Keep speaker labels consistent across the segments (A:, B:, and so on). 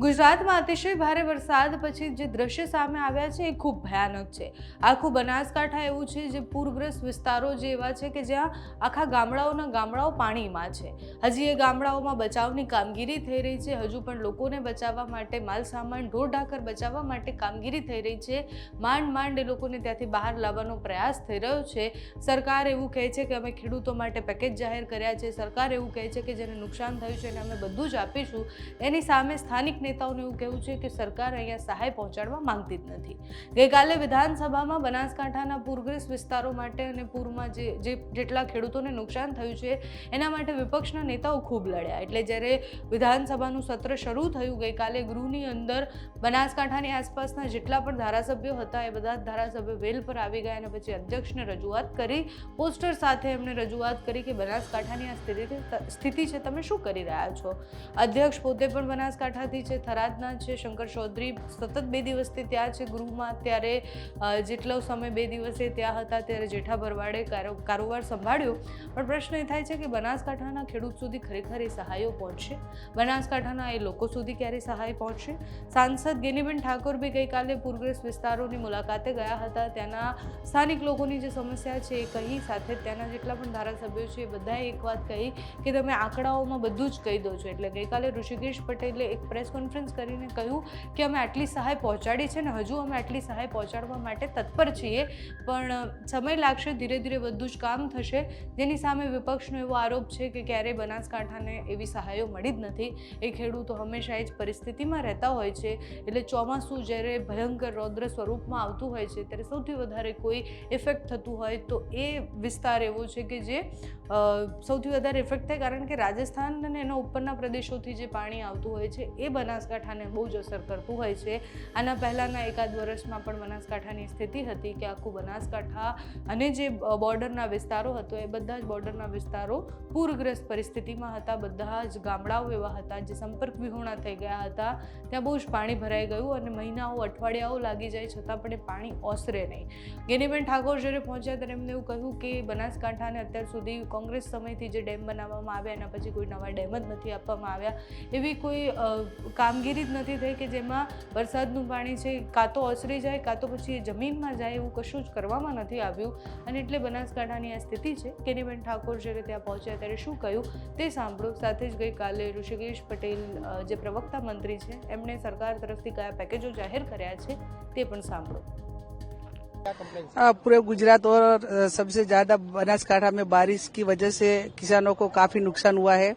A: ગુજરાતમાં અતિશય ભારે વરસાદ પછી જે દ્રશ્ય સામે આવ્યા છે એ ખૂબ ભયાનક છે. આખું બનાસકાંઠા એવું છે જે પૂરગ્રસ્ત વિસ્તારો જે એવા છે કે જ્યાં આખા ગામડાઓના ગામડાઓ પાણીમાં છે. હજી એ ગામડાઓમાં બચાવની કામગીરી થઈ રહી છે. હજુ પણ લોકોને બચાવવા માટે માલ સામાન ઢોર ઢાકર બચાવવા માટે કામગીરી થઈ રહી છે. માંડ માંડ એ લોકોને ત્યાંથી બહાર લાવવાનો પ્રયાસ થઈ રહ્યો છે. સરકાર એવું કહે છે કે અમે ખેડૂતો માટે પેકેજ જાહેર કર્યા છે. સરકાર એવું કહે છે કે જેને નુકસાન થયું છે એને અમે બધું જ આપીશું. એની સામે સ્થાનિક નેતાઓનું એવું કહેવું છે કે સરકાર અહીંયા સહાય પહોંચાડવા માંગતી જ નથી. ગઈકાલે વિધાનસભામાં બનાસકાંઠાના પૂરગ્રસ્ત વિસ્તારો માટે અને પૂરમાં જે જે જેટલા ખેડૂતોને નુકસાન થયું છે, એના માટે વિપક્ષના નેતાઓ ખૂબ લડ્યા. એટલે જ્યારે વિધાનસભાનું સત્ર શરૂ થયું, ગઈકાલે ગૃહની અંદર બનાસકાંઠાની આસપાસના જેટલા પણ ધારાસભ્યો હતા, એ બધા ધારાસભ્ય વેલ પર આવી ગયા અને પછી અધ્યક્ષને રજૂઆત કરી. પોસ્ટર સાથે એમણે રજૂઆત કરી કે બનાસકાંઠાની આ સ્થિતિ સ્થિતિ છે, તમે શું કરી રહ્યા છો? અધ્યક્ષ પોતે પણ બનાસકાંઠાથી છે થરાદના છે, શંકર ચૌધરી સતત બે દિવસથી ત્યાં છે ગૃહમાં. ત્યારે જેટલો સમય બે દિવસે ત્યાં હતા, ત્યારે જેઠા ભરવાડે કારોબાર સંભાળ્યો. પણ પ્રશ્ન એ થાય છે કે બનાસકાંઠાના ખેડૂત સુધી ખરેખર એ સહાયો પહોંચશે? બનાસકાંઠાના એ લોકો સુધી ક્યારે સહાય પહોંચશે? સાંસદ ગેનીબેન ઠાકોર બી ગઈકાલે પૂરગ્રસ્ત વિસ્તારોની મુલાકાતે ગયા હતા. ત્યાંના સ્થાનિક લોકોની જે સમસ્યા છે એ કહી સાથે ત્યાંના જેટલા પણ ધારાસભ્યો છે એ બધાએ એક વાત કહી કે તમે આંકડાઓમાં બધું જ કહી દો છો. એટલે ગઈકાલે ઋષિકેશ પટેલે એક પ્રેસ કોન્ફરન્સ કરીને કહ્યું કે અમે આટલી સહાય પહોંચાડી છે ને હજુ અમે આટલી સહાય પહોંચાડવા માટે તત્પર છીએ. પણ સમય લાગશે, ધીરે ધીરે બધું જ કામ થશે. જેની સામે વિપક્ષનો એવો આરોપ છે કે ક્યારેય બનાસકાંઠાને એવી સહાયો મળી જ નથી. એ ખેડૂતો હંમેશા એ જ પરિસ્થિતિમાં રહેતા હોય છે. એટલે ચોમાસું જ્યારે ભયંકર રૌદ્ર સ્વરૂપમાં આવતું હોય છે, ત્યારે સૌથી વધારે કોઈ ઇફેક્ટ થતું હોય તો એ વિસ્તાર એવો છે કે જે સૌથી વધારે ઇફેક્ટ થાય. કારણ કે રાજસ્થાન અને એના ઉપરના પ્રદેશોથી જે પાણી આવતું હોય છે, એ બનાસકાંઠાને બહુ જ અસર કરતું હોય છે. આના પહેલાંના એકાદ વર્ષમાં પણ બનાસકાંઠાની સ્થિતિ હતી કે આખું બનાસકાંઠા અને જે બોર્ડરના વિસ્તારો હતો એ બધા જ બોર્ડરના વિસ્તારો પૂરગ્રસ્ત પરિસ્થિતિમાં હતા. બધા જ ગામડાઓ એવા હતા જે સંપર્ક વિહોણા થઈ ગયા હતા. ત્યાં બહુ જ પાણી ભરાઈ ગયું અને મહિનાઓ, અઠવાડિયાઓ લાગી જાય છતાં પણ એ પાણી ઓસરે નહીં. ગેનીબેન ઠાકોર જ્યારે પહોંચ્યા ત્યારે એમને એવું કહ્યું કે બનાસકાંઠાને અત્યાર સુધી કોંગ્રેસ સમયથી જે ડેમ બનાવવામાં આવ્યા એના પછી કોઈ નવા ડેમ જ નથી આપવામાં આવ્યા. એવી કોઈ કામગીરી જ નથી થઈ કે જેમાં વરસાદનું પાણી છે કાં તો ઓસરી જાય કાં તો પછી એ જમીનમાં જાય એવું કશું જ કરવામાં નથી આવ્યું અને એટલે બનાસકાંઠાની આ સ્થિતિ છે ગેનીબેન ઠાકોર જ્યારે ત્યાં પહોંચ્યા ત્યારે શું કહ્યું તે સાંભળો સાથે જ ગઈકાલે ઋષિકેશ પટેલ અ, જે પ્રવક્તા મંત્રી છે એમણે સરકાર તરફથી કયા પેકેજો જાહેર કર્યા છે તે પણ સાંભળો
B: हाँ, पूरे गुजरात और अ, सबसे ज्यादा बनासकांठा में बारिश की वजह से किसानों को काफी नुकसान हुआ है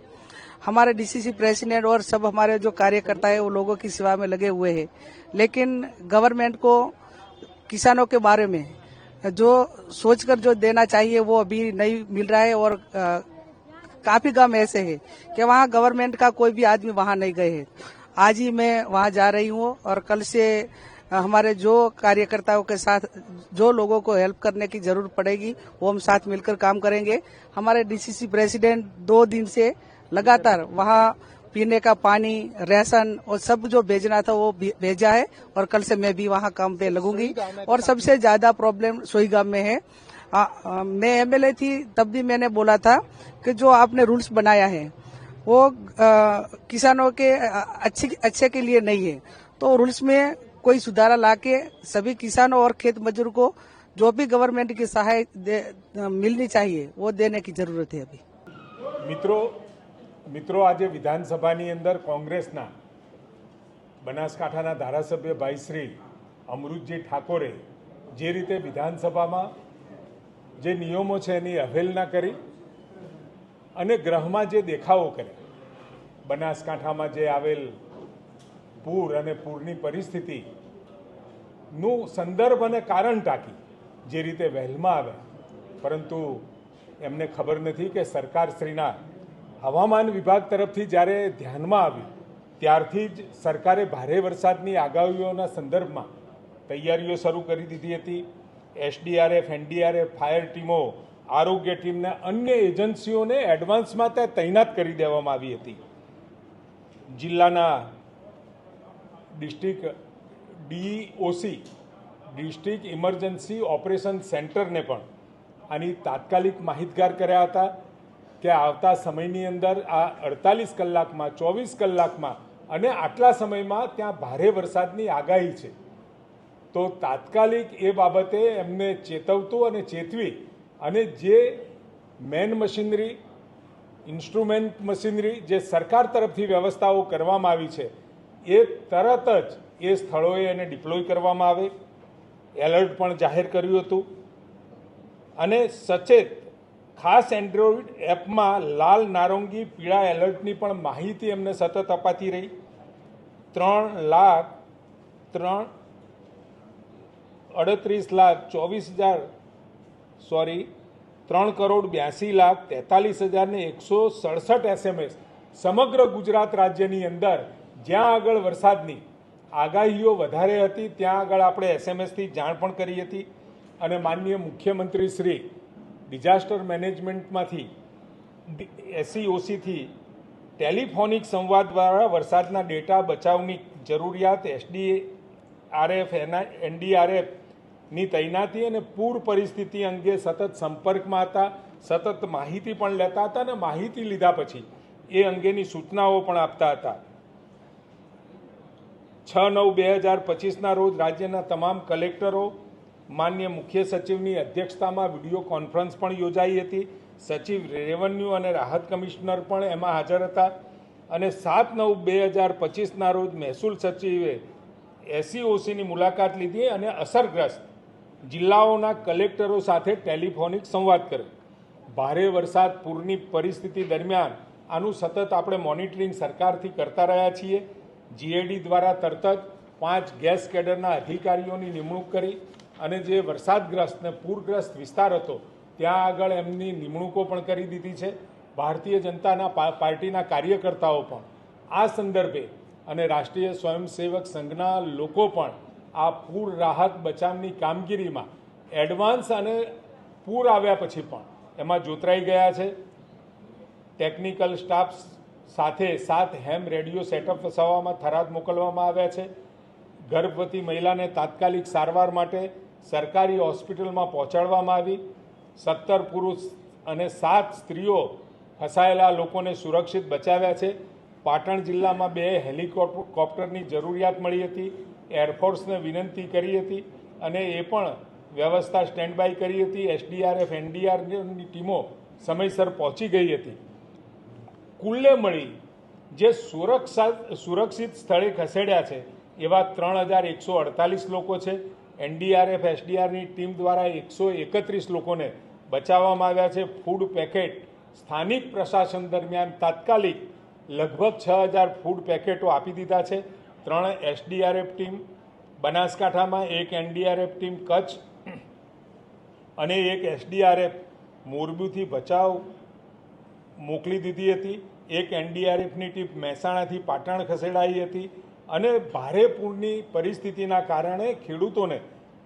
B: हमारे डीसीसी प्रेसिडेंट और सब हमारे जो कार्यकर्ता है वो लोगों की सेवा में लगे हुए हैं। लेकिन गवर्नमेंट को किसानों के बारे में जो सोचकर जो देना चाहिए वो अभी नहीं मिल रहा है और अ, काफ़ी गाँव ऐसे हैं कि वहाँ गवर्नमेंट का कोई भी आदमी वहाँ नहीं गए हैं। आज ही मैं वहाँ जा रही हूँ और कल से हमारे जो कार्यकर्ताओं के साथ जो लोगों को हेल्प करने की ज़रूरत पड़ेगी वो हम साथ मिलकर काम करेंगे। हमारे डीसीसी प्रेसिडेंट दो दिन से लगातार वहाँ पीने का पानी राशन और सब जो भेजना था वो भेजा है और कल से मैं भी वहाँ काम पे लगूँगी। और सबसे ज़्यादा प्रॉब्लम सोईगाम में है। आ, आ, मैं एमएलए थी तब भी मैंने बोला था कि जो आपने रूल्स बनाया है वो आ, किसानों के अच्छे अच्छे के लिए नहीं है। तो रूल्स में कोई सुधारा लाके सभी किसानों और खेत मजदूर को जो भी गवर्नमेंट की सहाय मिलनी चाहिए वो देने की ज़रूरत है अभी।
C: मित्रों મિત્રો, આજે વિધાનસભાની અંદર કોંગ્રેસના બનાસકાંઠાના ધારાસભ્ય ભાઈ શ્રી અમૃતજી ઠાકોરે જે રીતે વિધાનસભામાં જે નિયમો છે એની અવહેલના કરી અને ગ્રહમાં જે દેખાવો કર્યા, બનાસકાંઠામાં જે આવેલ પૂર અને પૂરની પરિસ્થિતિનું સંદર્ભ અને કારણ ટાંકી જે રીતે વહેલમાં આવ્યા. પરંતુ એમને ખબર નથી કે સરકારશ્રીના હવામાન વિભાગ તરફથી જ્યારે ધ્યાનમાં આવ્યું, ત્યારથી જ સરકારે ભારે વરસાદની આગાહીઓના સંદર્ભમાં તૈયારીઓ શરૂ કરી દીધી હતી. એસડીઆરએફ, એનડીઆરએફ, ફાયર ટીમો, આરોગ્ય ટીમને, અન્ય એજન્સીઓને એડવાન્સમાં ત્યાં તૈનાત કરી દેવામાં આવી હતી. જિલ્લાના district DOC, district emergency operation સેન્ટરને પણ આની તાત્કાલિક માહિતગાર કર્યા હતા. કે આવતા સમયની અંદર આ અડતાલીસ કલાકમાં, ચોવીસ કલાકમાં અને આટલા સમયમાં ત્યાં ભારે વરસાદની આગાહી છે. તો તાત્કાલિક એ બાબતે એમને ચેતવતું અને ચેતવી અને જે મેન મશીનરી, ઇન્સ્ટ્રુમેન્ટ મશીનરી જે સરકાર તરફથી વ્યવસ્થાઓ કરવામાં આવી છે, એ તરત જ એ સ્થળોએ એને ડિપ્લોય કરવામાં આવે. એલર્ટ પણ જાહેર કર્યું હતું. અને સચેત ખાસ એન્ડ્રોઈડ એપમાં લાલ નારંગી, પીળા એલર્ટની પણ માહિતી એમને સતત અપાતી રહી. ત્રણ લાખ, ત્રણ, અડત્રીસ લાખ, ચોવીસ હજાર, સોરી, ત્રણ કરોડ બ્યાસી લાખ, તેતાલીસ હજારને એકસો સડસઠ એસએમએસ સમગ્ર ગુજરાત રાજ્યની અંદર જ્યાં આગળ વરસાદની આગાહીઓ વધારે હતી, ત્યાં આગળ આપણે એસએમએસથી જાણ પણ કરી હતી. અને માનનીય મુખ્યમંત્રી શ્રી ડિઝાસ્ટર મેનેજમેન્ટમાંથી એસસીઓસીથી ટેલિફોનિક સંવાદ દ્વારા વરસાદના ડેટા બચાવની જરૂરિયાત એસડી આરએફ એના એનડીઆરએફની તૈનાતી અને પૂર પરિસ્થિતિ અંગે સતત સંપર્કમાં હતા. સતત માહિતી પણ લેતા હતા અને માહિતી લીધા પછી એ અંગેની સૂચનાઓ પણ આપતા હતા. છ નવ બે હજાર પચીસના રોજ રાજ્યના તમામ કલેક્ટરો માન્ય મુખ્ય સચિવની અધ્યક્ષતામાં વીડિયો કોન્ફરન્સ પણ યોજાઈ હતી. સચિવ રેવન્યુ અને રાહત કમિશનર પણ એમાં હાજર હતા. અને સાત નવ બે હજાર પચીસના રોજ મહેસૂલ સચિવે એસસીઓસીની મુલાકાત લીધી અને અસરગ્રસ્ત જિલ્લાઓના કલેક્ટરો સાથે ટેલિફોનિક સંવાદ કર્યો. ભારે વરસાદ પૂરની પરિસ્થિતિ દરમિયાન આનું સતત આપણે મોનિટરિંગ સરકારથી કરતા રહ્યા છીએ. જીએડી દ્વારા તરત જ પાંચ ગેસ કેડરના અધિકારીઓની નિમણૂક કરી અને જે વરસાદગ્રસ્ત ને પૂરગ્રસ્ત વિસ્તાર હતો, ત્યાં આગળ એમની નિમણૂકો પણ કરી દીધી છે. ભારતીય જનતાના પાર્ટીના કાર્યકર્તાઓ પણ. આ સંદર્ભે અને રાષ્ટ્રીય સ્વયંસેવક સંઘના લોકો પણ આ પૂર રાહત બચાવની કામગીરીમાં એડવાન્સ અને પૂર આવ્યા પછી પણ એમાં જોતરાઈ ગયા છે. ટેકનિકલ સ્ટાફ સાથે સાત હેમ રેડિયો સેટઅપ વસાવવામાં થરાદ મોકલવામાં આવ્યા છે. ગર્ભવતી મહિલાને તાત્કાલિક સારવાર માટે સરકારી હોસ્પિટલમાં પહોંચાડવામાં આવી. સત્તર પુરુષ અને સાત સ્ત્રીઓ ફસાયેલા લોકોને સુરક્ષિત બચાવ્યા છે. પાટણ જિલ્લામાં બે હેલિકોપ્ટરની જરૂરિયાત મળી હતી. એરફોર્સને વિનંતી કરી હતી અને એ પણ વ્યવસ્થા સ્ટેન્ડ બાય કરી હતી. એસડીઆરએફ, એનડીઆરની ટીમો સમયસર પહોંચી ગઈ હતી. કુલ્લે મળી જે સુરક્ષા સુરક્ષિત સ્થળે ખસેડ્યા છે એવા ત્રણ હજાર એકસો અડતાલીસ લોકો છે. એનડીઆરએફ, એસડીઆરની ટીમ દ્વારા એકસો એકત્રીસ લોકોને બચાવવામાં આવ્યા છે. ફૂડ પેકેટ સ્થાનિક પ્રશાસન દરમિયાન તાત્કાલિક લગભગ છ હજાર ફૂડ પેકેટો આપી દીધા છે. ત્રણ એસડીઆરએફ ટીમ, બનાસકાંઠામાં એક એનડીઆરએફ ટીમ, કચ્છ અને એક એસડીઆરએફ મોરબીથી બચાવ મોકલી દીધી હતી. એક એનડીઆરએફની ટીમ મહેસાણાથી પાટણ ખસેડાઈ હતી. અને ભારે પૂરની પરિસ્થિતિના કારણે ખેડૂતોને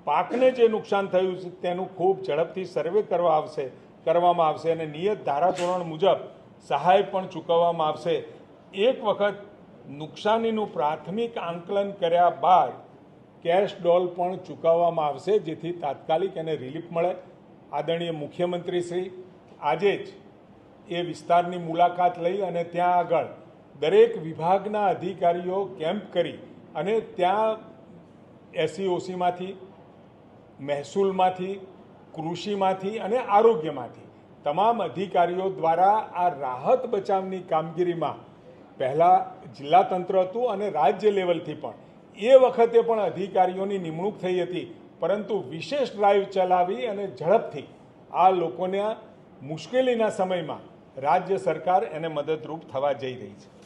C: પાકને જે નુકસાન થયું છે તેનું ખૂબ ઝડપથી સર્વે કરવા આવશે, કરવામાં આવશે અને નિયત ધારાધોરણ મુજબ સહાય પણ ચૂકવવામાં આવશે. એક વખત નુકસાનીનું પ્રાથમિક આંકલન કર્યા બાદ કેશ ડોલ પણ ચૂકવવામાં આવશે, જેથી તાત્કાલિક એને રિલીફ મળે. આદરણીય મુખ્યમંત્રી શ્રી આજે જ એ વિસ્તારની મુલાકાત લઈ અને ત્યાં આગળ દરેક વિભાગના અધિકારીઓ કેમ્પ કરી અને ત્યાં એસસીઓસીમાંથી, મહેસૂલમાંથી, કૃષિમાંથી અને આરોગ્યમાંથી તમામ અધિકારીઓ દ્વારા આ રાહત બચાવની કામગીરીમાં પહેલાં જિલ્લા તંત્ર હતું અને રાજ્ય લેવલથી પણ. એ વખતે પણ અધિકારીઓની નિમણૂક થઈ હતી, પરંતુ વિશેષ ડ્રાઈવ ચલાવી અને ઝડપથી આ લોકોને મુશ્કેલીના સમયમાં રાજ્ય સરકાર એને મદદરૂપ થવા જઈ રહી છે.